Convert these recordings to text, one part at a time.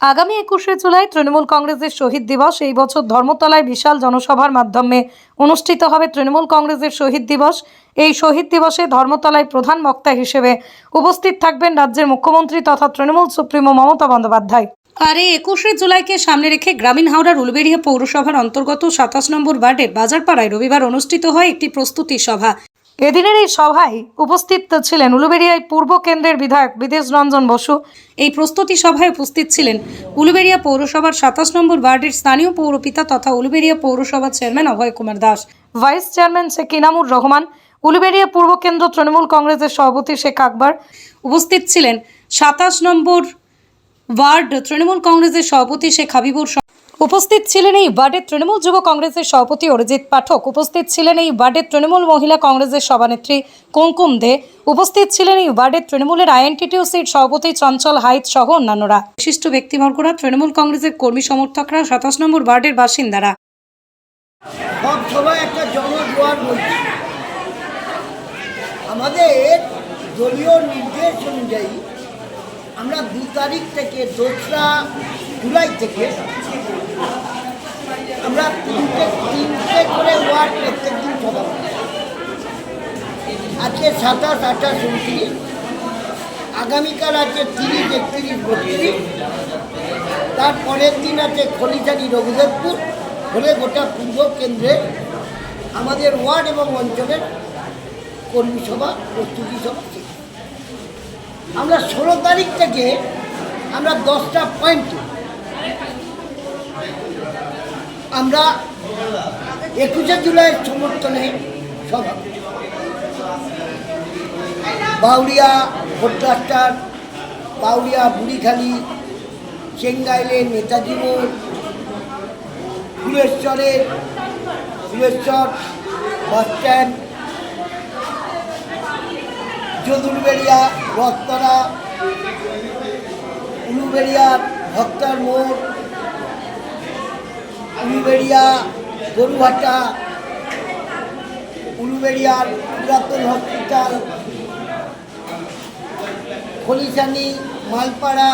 আগামী একুশে জুলাই তৃণমূল কংগ্রেসের শহীদ দিবস। এই বছর ধর্মতলায় বিশাল জনসভার মাধ্যমে অনুষ্ঠিত হবে তৃণমূল কংগ্রেসের শহীদ দিবস। এই শহীদ দিবসে ধর্মতলায় প্রধান বক্তা হিসেবে উপস্থিত থাকবেন রাজ্যের মুখ্যমন্ত্রী তথা তৃণমূল সুপ্রিমো মমতা বন্দ্যোপাধ্যায়। আর এই একুশে জুলাইকে সামনে রেখে গ্রামীণ হাওড়ার উলবেড়িয়া পৌরসভার অন্তর্গত সাতাশ নম্বর ওয়ার্ডের বাজারপাড়ায় রবিবার অনুষ্ঠিত হয় একটি প্রস্তুতি সভা। এদিনের এই সভায় উপস্থিত ছিলেন উলুবেড়িয়ায় পূর্ব কেন্দ্রের বিধায়ক বিদেশ রঞ্জন বসু। এই প্রস্তুতি সভায় উপস্থিত ছিলেন উলুবেড়িয়া পৌরসভার সাতাশ নম্বর ওয়ার্ডের স্থানীয় পৌরপিতা তথা উলুবেড়িয়া পৌরসভার chairman Abhay Kumar Das. Vice chairman Sheikh Inamur Rahman Uluberia পূর্ব কেন্দ্র তৃণমূল কংগ্রেসের সভাপতি শেখ আকবর উপস্থিত ছিলেন সাতাশ নম্বর ওয়ার্ড তৃণমূল কংগ্রেসের সভাপতি শেখ হাবিবুর উপস্থিত ছিলেন এই ওয়ার্ডের তৃণমূল যুব কংগ্রেসের সভাপতি অরিজিৎ পাঠক। উপস্থিত ছিলেন এই ওয়ার্ডের তৃণমূল মহিলা কংগ্রেসের সভানেত্রী কুমকুম দে। উপস্থিত ছিলেন এই ওয়ার্ডের তৃণমূলের আইএনটিটিউসির সভাপতি চঞ্চল হাইত সহ অন্যান্যরা। বিশিষ্ট ব্যক্তিবর্গরা তৃণমূল কংগ্রেসের কর্মী সমর্থকরা সাতাশ নম্বর ওয়ার্ডের বাসিন্দারা। আমাদের দলীয় নির্দেশ অনুযায়ী আমরা দু তারিখ থেকে দোসরা জুলাই থেকে আমরা তিনটে তিনটে করে ওয়ার্ড প্রত্যেক দিন সভা। আজকে সাতাশ, আঠাশ, উনত্রিশ। আগামীকাল আছে তিরিশ, একত্রিশ, বত্রিশ। তারপরের দিন আছে খলিশানি রঘুদেবপুর হলে গোটা পূর্ব কেন্দ্রে আমাদের ওয়ার্ড এবং অঞ্চলের কর্মী সভা, প্রস্তুতি সভা আমরা ষোলো তারিখ থেকে আমরা দশটা পয়েন্ট আমরা একুশে জুলাইয়ের সমর্থনে সভা। বাউরিয়া ভোটরাস্টার বাউরিয়া বুড়িখালি, চেঙ্গাইলে নেতাজি মোড় ফুলেশ্বরের ফুলেশ্বর বাস স্ট্যান্ড যদুরবেড়িয়া রথতলা, উলুবেড়িয়ার ভক্তার মোড় উলুবেড়িয়া গরুহাটা উলুবেড়িয়ার পুরাতন হসপিটাল, খলিশানি, মালপাড়া,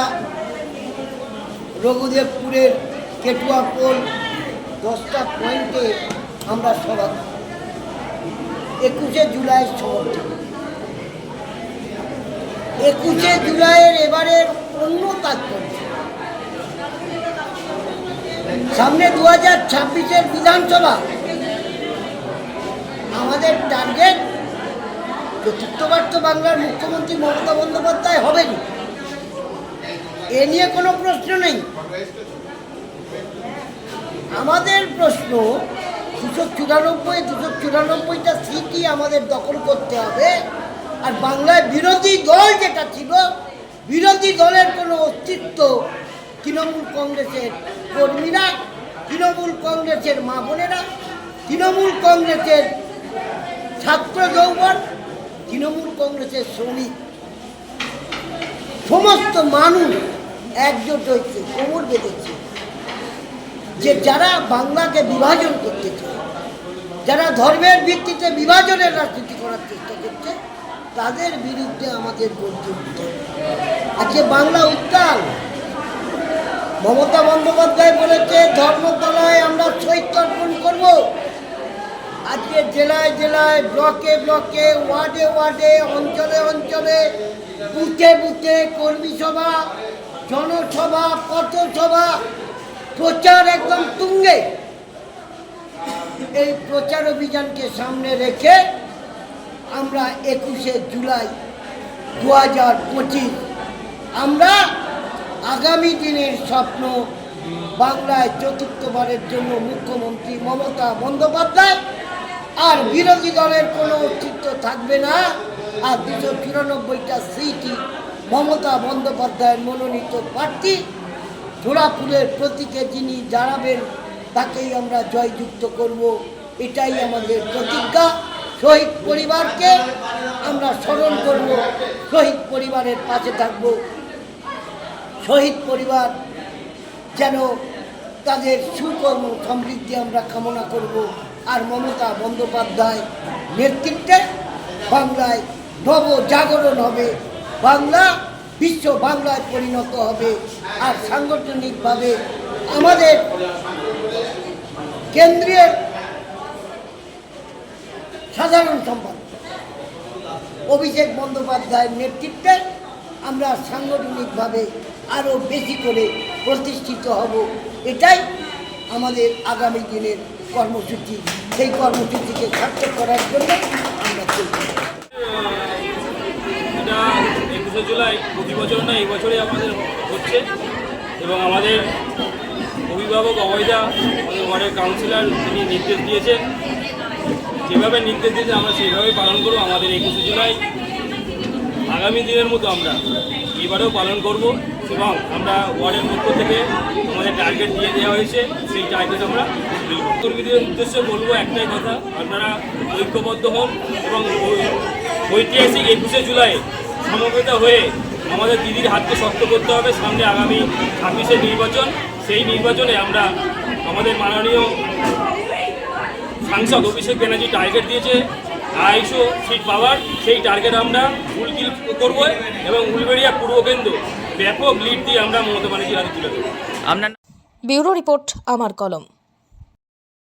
রঘুদেবপুরের কেটুয়া পোল দশটা পয়েন্টে আমরা সভা একুশে জুলাইয়ের সমর্থন একুশে জুলাইয়ের এবারের অন্য তাৎপর্য সামনে দু হাজার ছাব্বিশের বিধানসভা। আমাদের টার্গেট চতুর্থবার তো বাংলার মুখ্যমন্ত্রী মমতা বন্দ্যোপাধ্যায় হবেনি। এ নিয়ে কোনো প্রশ্ন নেই। আমাদের প্রশ্ন, দুশো চুরানব্বই, দুশো চুরানব্বইটা সিটই আমাদের দখল করতে হবে। আর বাংলায় বিরোধী দল যেটা ছিল, বিরোধী দলের কোনো অস্তিত্ব তৃণমূল কংগ্রেসের কর্মীরা, তৃণমূল কংগ্রেসের মা বোনেরা, তৃণমূল কংগ্রেসের ছাত্র যৌবন, তৃণমূল কংগ্রেসের শ্রমিক সমস্ত মানুষ একজোট হয়েছে, কোমর বেঁধেছে যে যারা বাংলাকে বিভাজন করতে চায়, যারা ধর্মের ভিত্তিতে বিভাজনের রাজনীতি করার চেষ্টা করছে, তাদের বিরুদ্ধে আমাদের গর্জে উঠতে। আজকে বাংলা উত্তাল মমতা বন্দ্যোপাধ্যায় বলেছে, ধর্মতলায় আমরা শহীদ করব। আজকে জেলায় জেলায়, ব্লকে ব্লকে, ওয়ার্ডে ওয়ার্ডে, অঞ্চলে অঞ্চলে, বুথে বুথে কর্মী সভা, জনসভা, পথসভা, প্রচার একদম তুঙ্গে। এই প্রচার অভিযানকে সামনে রেখে আমরা একুশে জুলাই দু হাজার পঁচিশ, আমরা আগামী দিনের স্বপ্ন বাংলায় চতুর্থবারের জন্য মুখ্যমন্ত্রী মমতা বন্দ্যোপাধ্যায় আর বিরোধী দলের কোনো অস্তিত্ব থাকবে না। আর দুশো চুরানব্বইটা সিটি মমতা বন্দ্যোপাধ্যায়ের মনোনীত প্রার্থী। জোড়াফুলের প্রতীকে যিনি দাঁড়াবেন, তাকেই আমরা জয়যুক্ত করব। এটাই আমাদের প্রতিজ্ঞা। শহীদ পরিবারকে আমরা স্মরণ করব। শহীদ পরিবারের পাশে থাকব। শহীদ পরিবার যেন তাদের সুকর্ম সমৃদ্ধি আমরা কামনা করব আর মমতা বন্দ্যোপাধ্যায় নেতৃত্বে বাংলায় নব জাগরণ হবে, বাংলা বিশ্ব বাংলায় পরিণত হবে আর সাংগঠনিকভাবে আমাদের কেন্দ্রীয় সাধারণ সম্পাদক অভিষেক বন্দ্যোপাধ্যায়ের নেতৃত্বে আমরা সাংগঠনিকভাবে আরও বেশি করে প্রতিষ্ঠিত হব। এটাই আমাদের আগামী দিনের কর্মসূচি। সেই কর্মসূচিকে সার্থক করার জন্য আমরা চলছি। একুশে জুলাই, প্রতি বছর না, এই বছরই আমাদের হচ্ছে। এবং আমাদের অভিভাবক অবৈধা ওয়ার্ডের কাউন্সিলর তিনি নির্দেশ দিয়েছেন। যেভাবে নির্দেশ দিয়েছে আমরা সেইভাবেই পালন করব আমাদের একুশে জুলাই। আগামী দিনের মতো আমরা এবারেও পালন করব এবং আমরা ওয়ার্ডের পক্ষ থেকে আমাদের টার্গেট দিয়ে দেওয়া হয়েছে, সেই টার্গেট আমরা কর্মীদের উদ্দেশ্যে বলব একটাই কথা, আপনারা ঐক্যবদ্ধ হন এবং ঐতিহাসিক একুশে জুলাই সমবেত হয়ে আমাদের দিদির হাতকে শক্ত করতে হবে। সামনে আগামী ছাব্বিশে নির্বাচন, সেই নির্বাচনে আমরা আমাদের মাননীয় সাংসদ অভিষেক ব্যানার্জি টার্গেট দিয়েছে। আড়াইশো সিট পাওয়ার সেই টার্গেট আমরা উলকিল করব এবং উলবেড়িয়া পূর্ব কেন্দ্র ব্যাপক লিড দিয়ে আমরা মমতা ব্যানার্জির হাতে তুলে দেবো। আপনার ব্যুরো রিপোর্ট আমার কলম।